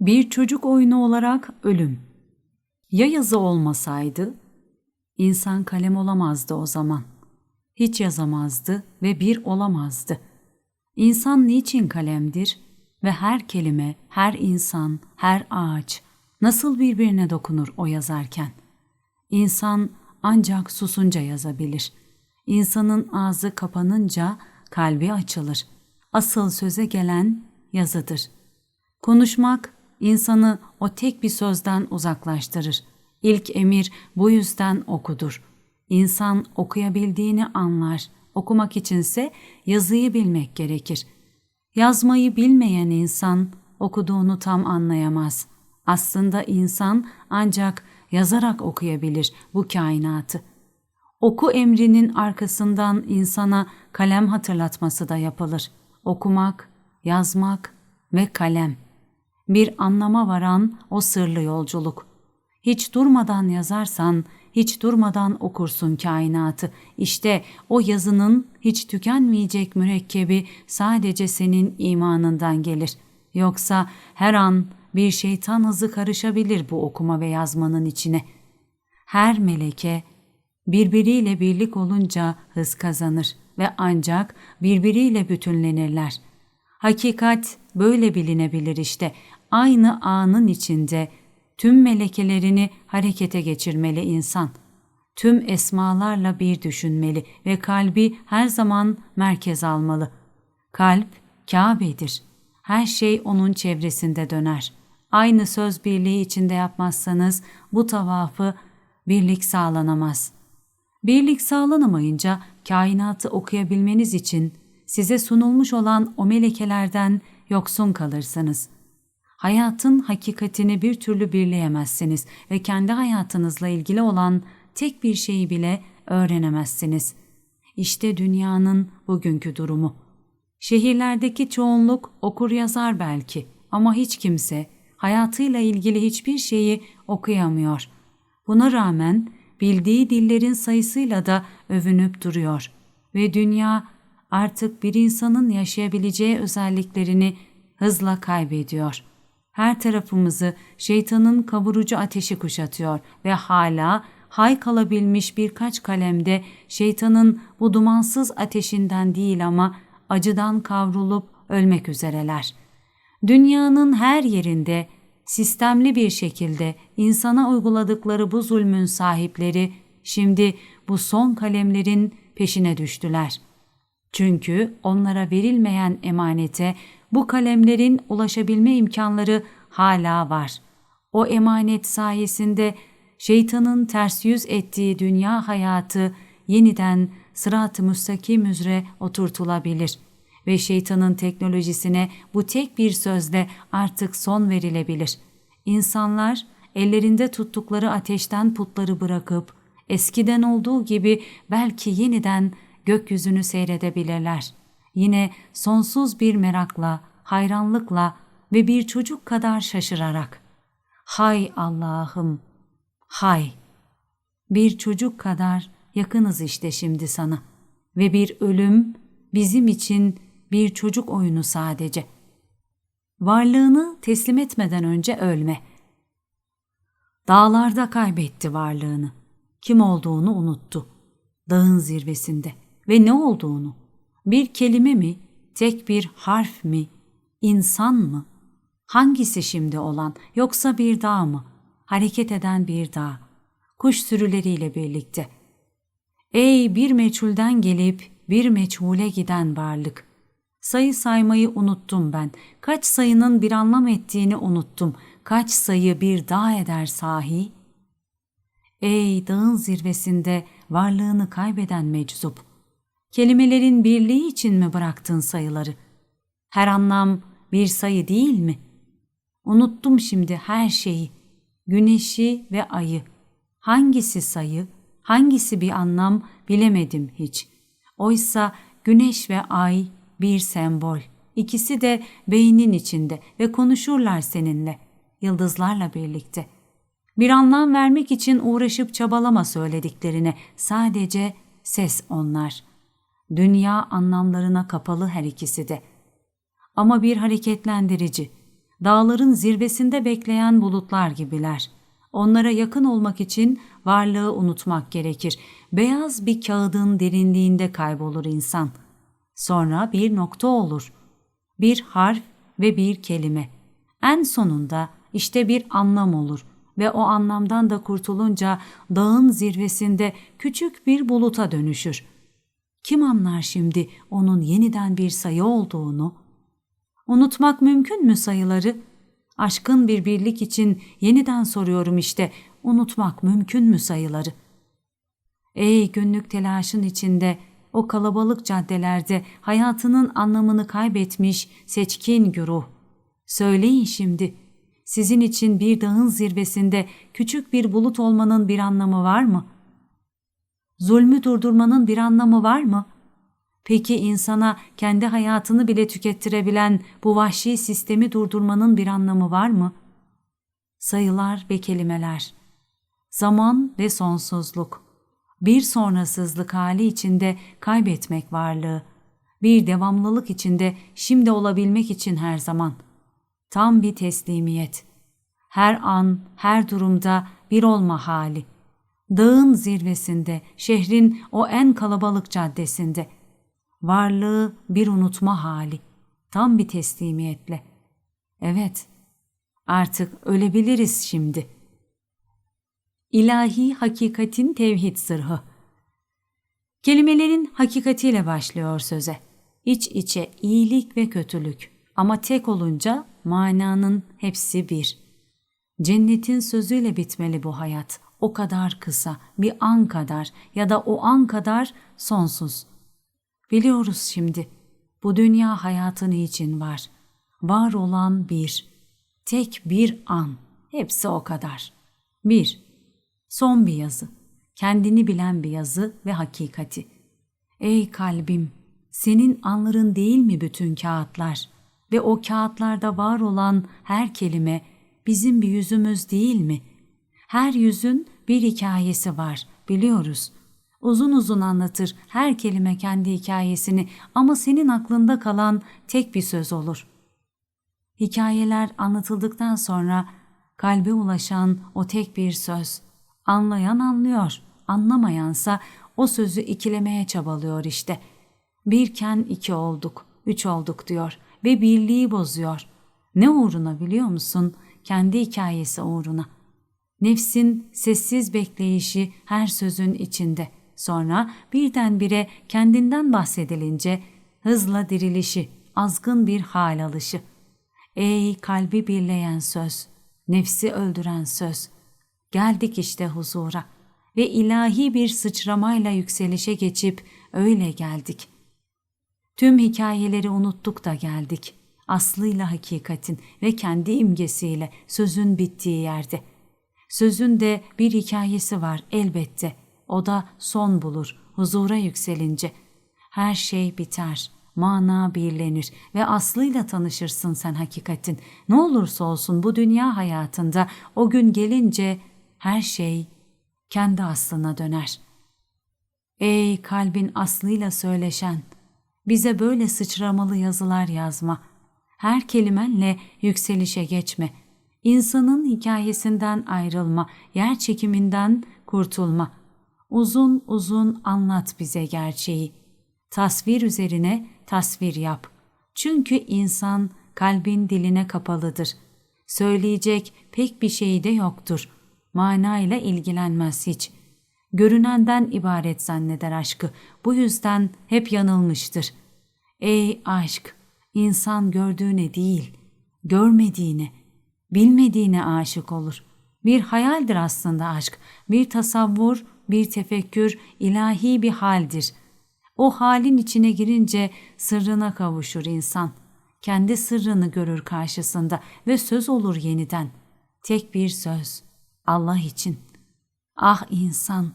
Bir çocuk oyunu olarak ölüm. Ya yazı olmasaydı, insan kalem olamazdı o zaman. Hiç yazamazdı ve bir olamazdı. İnsan niçin kalemdir ve her kelime, her insan, her ağaç nasıl birbirine dokunur o yazarken? İnsan ancak susunca yazabilir. İnsanın ağzı kapanınca kalbi açılır. Asıl söze gelen yazıdır. Konuşmak insanı o tek bir sözden uzaklaştırır. İlk emir bu yüzden okudur. İnsan okuyabildiğini anlar. Okumak içinse yazıyı bilmek gerekir. Yazmayı bilmeyen insan okuduğunu tam anlayamaz. Aslında insan ancak yazarak okuyabilir bu kainatı. Oku emrinin arkasından insana kalem hatırlatması da yapılır. Okumak, yazmak ve kalem. Bir anlama varan o sırlı yolculuk. Hiç durmadan yazarsan, hiç durmadan okursun kainatı. İşte o yazının hiç tükenmeyecek mürekkebi sadece senin imanından gelir. Yoksa her an bir şeytan hızı karışabilir bu okuma ve yazmanın içine. Her meleke birbiriyle birlik olunca hız kazanır ve ancak birbiriyle bütünlenirler. Hakikat böyle bilinebilir işte. Aynı anın içinde tüm melekelerini harekete geçirmeli insan. Tüm esmalarla bir düşünmeli ve kalbi her zaman merkez almalı. Kalp Kabe'dir. Her şey onun çevresinde döner. Aynı söz birliği içinde yapmazsanız bu tavafı birlik sağlanamaz. Birlik sağlanamayınca kainatı okuyabilmeniz için size sunulmuş olan o melekelerden yoksun kalırsınız. Hayatın hakikatini bir türlü birleyemezsiniz ve kendi hayatınızla ilgili olan tek bir şeyi bile öğrenemezsiniz. İşte dünyanın bugünkü durumu. Şehirlerdeki çoğunluk okur yazar belki ama hiç kimse hayatıyla ilgili hiçbir şeyi okuyamıyor. Buna rağmen bildiği dillerin sayısıyla da övünüp duruyor ve dünya artık bir insanın yaşayabileceği özelliklerini hızla kaybediyor. Her tarafımızı şeytanın kavurucu ateşi kuşatıyor ve hala hay kalabilmiş birkaç kalemde şeytanın bu dumansız ateşinden değil ama acıdan kavrulup ölmek üzereler. Dünyanın her yerinde sistemli bir şekilde insana uyguladıkları bu zulmün sahipleri şimdi bu son kalemlerin peşine düştüler. Çünkü onlara verilmeyen emanete bu kalemlerin ulaşabilme imkanları hala var. O emanet sayesinde şeytanın ters yüz ettiği dünya hayatı yeniden sırat-ı müstakim üzere oturtulabilir ve şeytanın teknolojisine bu tek bir sözle artık son verilebilir. İnsanlar ellerinde tuttukları ateşten putları bırakıp eskiden olduğu gibi belki yeniden gökyüzünü seyredebilirler. Yine sonsuz bir merakla, hayranlıkla ve bir çocuk kadar şaşırarak. Hay Allah'ım, hay! Bir çocuk kadar yakınız işte şimdi sana ve bir ölüm bizim için bir çocuk oyunu sadece. Varlığını teslim etmeden önce ölme. Dağlarda kaybetti varlığını. Kim olduğunu unuttu. Dağın zirvesinde ve ne olduğunu. Bir kelime mi, tek bir harf mi, insan mı? Hangisi şimdi olan yoksa bir dağ mı? Hareket eden bir dağ. Kuş sürüleriyle birlikte. Ey bir meçhulden gelip bir meçhule giden varlık. Sayı saymayı unuttum ben. Kaç sayının bir anlam ettiğini unuttum. Kaç sayı bir dağ eder sahi? Ey dağın zirvesinde varlığını kaybeden meczup. Kelimelerin birliği için mi bıraktın sayıları? Her anlam bir sayı değil mi? Unuttum şimdi her şeyi. Güneşi ve ayı. Hangisi sayı, hangisi bir anlam bilemedim hiç. Oysa güneş ve ay bir sembol. İkisi de beynin içinde ve konuşurlar seninle, yıldızlarla birlikte. Bir anlam vermek için uğraşıp çabalama söylediklerine, sadece ses onlar. Dünya anlamlarına kapalı her ikisi de. Ama bir hareketlendirici, Dağların zirvesinde bekleyen bulutlar gibiler. Onlara yakın olmak için varlığı unutmak gerekir. Beyaz bir kağıdın derinliğinde kaybolur insan. Sonra bir nokta olur. Bir harf ve bir kelime. En sonunda işte bir anlam olur ve o anlamdan da kurtulunca dağın zirvesinde küçük bir buluta dönüşür. Kim anlar şimdi onun yeniden bir sayı olduğunu? Unutmak mümkün mü sayıları? Aşkın bir birlik için yeniden soruyorum işte, unutmak mümkün mü sayıları? Ey günlük telaşın içinde, o kalabalık caddelerde hayatının anlamını kaybetmiş seçkin güruh. Söyleyin şimdi, sizin için bir dağın zirvesinde küçük bir bulut olmanın bir anlamı var mı? Zulmü durdurmanın bir anlamı var mı? Peki insana kendi hayatını bile tükettirebilen bu vahşi sistemi durdurmanın bir anlamı var mı? Sayılar ve kelimeler, zaman ve sonsuzluk, bir sonrasızlık hali içinde kaybetmek varlığı, bir devamlılık içinde şimdi olabilmek için her zaman. Tam bir teslimiyet. Her an, her durumda bir olma hali. Dağın zirvesinde, şehrin o en kalabalık caddesinde. Varlığı bir unutma hali. Tam bir teslimiyetle. Evet, artık ölebiliriz şimdi. İlahi hakikatin tevhid sırhı. Kelimelerin hakikatiyle başlıyor söze. İç içe iyilik ve kötülük ama tek olunca mananın hepsi bir. Cennetin sözüyle bitmeli bu hayat. O kadar kısa, bir an kadar ya da o an kadar sonsuz. Biliyoruz şimdi. Bu dünya hayatın için var. Var olan bir. Tek bir an. Hepsi o kadar. Bir. Son bir yazı. Kendini bilen bir yazı ve hakikati. Ey kalbim, senin anların değil mi bütün kağıtlar? Ve o kağıtlarda var olan her kelime bizim bir yüzümüz değil mi? Her yüzün bir hikayesi var, biliyoruz. Uzun uzun anlatır her kelime kendi hikayesini ama senin aklında kalan tek bir söz olur. Hikayeler anlatıldıktan sonra kalbe ulaşan o tek bir söz. Anlayan anlıyor, anlamayansa o sözü ikilemeye çabalıyor işte. Birken iki olduk, üç olduk diyor ve birliği bozuyor. Ne uğruna biliyor musun? Kendi hikayesi uğruna. Nefsin sessiz bekleyişi her sözün içinde. Sonra birdenbire kendinden bahsedilince hızla dirilişi, azgın bir hal alışı. Ey kalbi birleyen söz, nefsi öldüren söz. Geldik işte huzura ve ilahi bir sıçramayla yükselişe geçip öyle geldik. Tüm hikayeleri unuttuk da geldik. Aslıyla hakikatin ve kendi imgesiyle sözün bittiği yerde. Sözün de bir hikayesi var elbette. O da son bulur, huzura yükselince. Her şey biter, mana birlenir ve aslıyla tanışırsın sen hakikatin. Ne olursa olsun bu dünya hayatında o gün gelince her şey kendi aslına döner. Ey kalbin aslıyla söyleşen, bize böyle sıçramalı yazılar yazma. Her kelimenle yükselişe geçme. İnsanın hikayesinden ayrılma, yer çekiminden kurtulma. Uzun uzun anlat bize gerçeği. Tasvir üzerine tasvir yap. Çünkü insan kalbin diline kapalıdır. Söyleyecek pek bir şey de yoktur. Manayla ilgilenmez hiç. Görünenden ibaret zanneder aşkı. Bu yüzden hep yanılmıştır. Ey aşk! insan gördüğüne değil, görmediğine, bilmediğine aşık olur. Bir hayaldir aslında aşk, bir tasavvur, bir tefekkür, ilahi bir haldir. O halin içine girince sırrına kavuşur insan. Kendi sırrını görür karşısında ve söz olur yeniden. Tek bir söz. Allah için. Ah insan!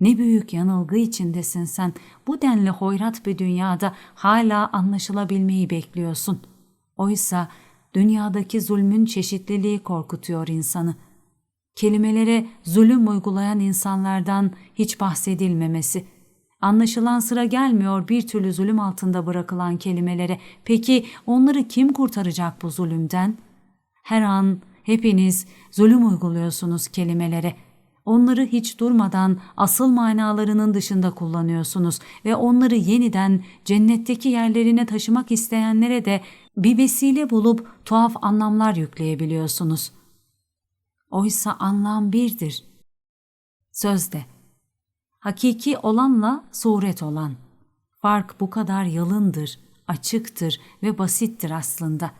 Ne büyük yanılgı içindesin sen. Bu denli hoyrat bir dünyada hala anlaşılabilmeyi bekliyorsun. Oysa dünyadaki zulmün çeşitliliği korkutuyor insanı. Kelimelere zulüm uygulayan insanlardan hiç bahsedilmemesi. Anlaşılan sıra gelmiyor bir türlü zulüm altında bırakılan kelimelere. Peki onları kim kurtaracak bu zulümden? Her an hepiniz zulüm uyguluyorsunuz kelimelere. Onları hiç durmadan asıl manalarının dışında kullanıyorsunuz ve onları yeniden cennetteki yerlerine taşımak isteyenlere de bir vesile bulup tuhaf anlamlar yükleyebiliyorsunuz. Oysa anlam birdir. Sözde. Hakiki olanla suret olan. Fark bu kadar yalındır, açıktır ve basittir aslında.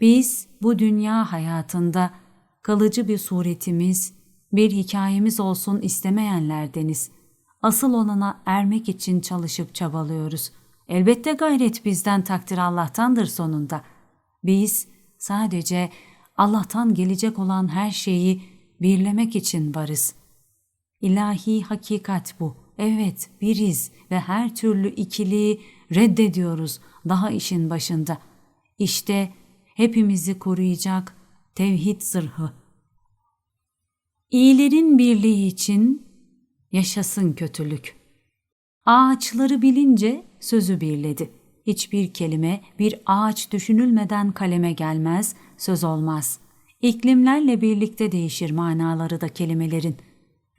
Biz bu dünya hayatında kalıcı bir suretimiz, bir hikayemiz olsun istemeyenlerdeniz. Asıl olana ermek için çalışıp çabalıyoruz. Elbette gayret bizden takdir Allah'tandır sonunda. Biz sadece Allah'tan gelecek olan her şeyi birlemek için varız. İlahi hakikat bu. Evet, biriz ve her türlü ikiliği reddediyoruz daha işin başında. İşte hepimizi koruyacak tevhid zırhı. İyilerin birliği için yaşasın kötülük. Ağaçları bilince sözü birledi. Hiçbir kelime bir ağaç düşünülmeden kaleme gelmez, söz olmaz. İklimlerle birlikte değişir manaları da kelimelerin.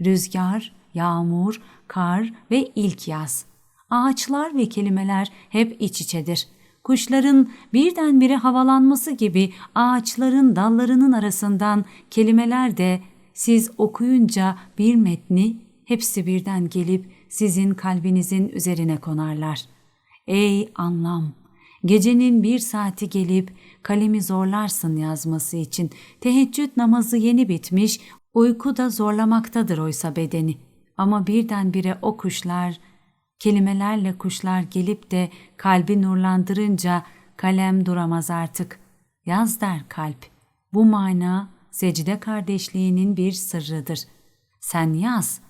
Rüzgar, yağmur, kar ve ilk yaz. Ağaçlar ve kelimeler hep iç içedir. Kuşların birdenbire havalanması gibi ağaçların dallarının arasından kelimeler de siz okuyunca bir metni hepsi birden gelip sizin kalbinizin üzerine konarlar. Ey anlam! Gecenin bir saati gelip kalemi zorlarsın yazması için. Teheccüd namazı yeni bitmiş, uyku da zorlamaktadır oysa bedeni. Ama birdenbire o kuşlar, kelimelerle kuşlar gelip de kalbi nurlandırınca kalem duramaz artık. Yaz der kalp. Bu mana secde kardeşliğinin bir sırrıdır. Sen yaz.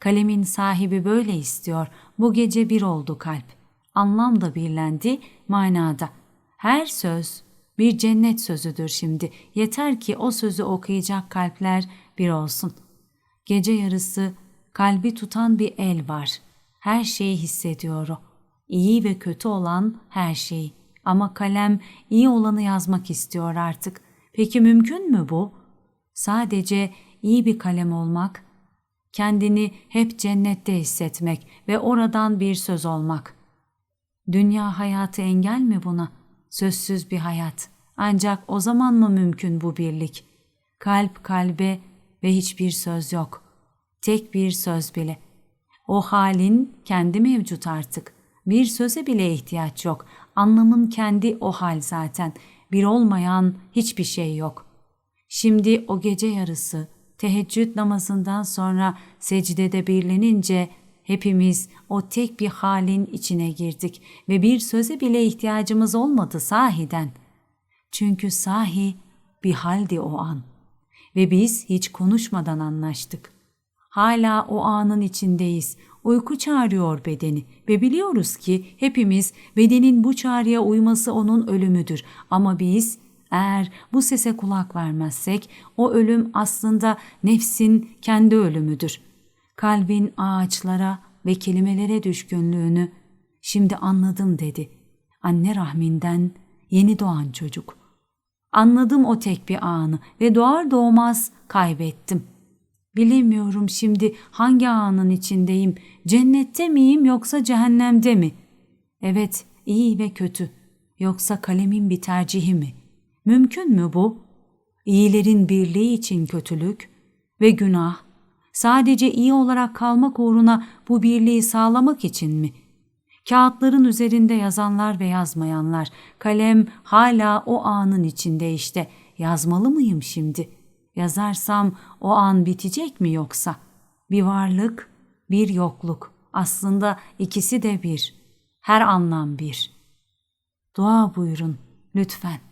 Kalemin sahibi böyle istiyor. Bu gece bir oldu kalp. Anlam da birlendi manada. Her söz bir cennet sözüdür şimdi. Yeter ki o sözü okuyacak kalpler bir olsun. Gece yarısı kalbi tutan bir el var. Her şeyi hissediyor o. İyi ve kötü olan her şeyi. Ama kalem iyi olanı yazmak istiyor artık. Peki mümkün mü bu? Sadece iyi bir kalem olmak, kendini hep cennette hissetmek ve oradan bir söz olmak. Dünya hayatı engel mi buna? Sözsüz bir hayat. Ancak o zaman mı mümkün bu birlik? Kalp kalbe ve hiçbir söz yok. Tek bir söz bile. O halin kendi mevcut artık. Bir söze bile ihtiyaç yok. Anlamın kendi o hal zaten. Bir olmayan hiçbir şey yok.'' Şimdi o gece yarısı teheccüd namazından sonra secdede birlenince hepimiz o tek bir halin içine girdik ve bir söze bile ihtiyacımız olmadı sahiden. Çünkü sahi bir haldi o an ve biz hiç konuşmadan anlaştık. Hala o anın içindeyiz. Uyku çağırıyor bedeni ve biliyoruz ki hepimiz bedenin bu çağrıya uyması onun ölümüdür ama biz eğer bu sese kulak vermezsek o ölüm aslında nefsin kendi ölümüdür. Kalbin ağaçlara ve kelimelere düşkünlüğünü şimdi anladım dedi. Anne rahminden yeni doğan çocuk. Anladım o tek bir anı ve doğar doğmaz kaybettim. Bilemiyorum şimdi hangi anın içindeyim. Cennette miyim yoksa cehennemde mi? Evet, iyi ve kötü. Yoksa kalemin bir tercihi mi?'' Mümkün mü bu? İyilerin birliği için kötülük ve günah sadece iyi olarak kalmak uğruna bu birliği sağlamak için mi? Kağıtların üzerinde yazanlar ve yazmayanlar, kalem hala o anın içinde işte. Yazmalı mıyım şimdi? Yazarsam o an bitecek mi yoksa? Bir varlık, bir yokluk. Aslında ikisi de bir. Her anlam bir. Dua buyurun lütfen.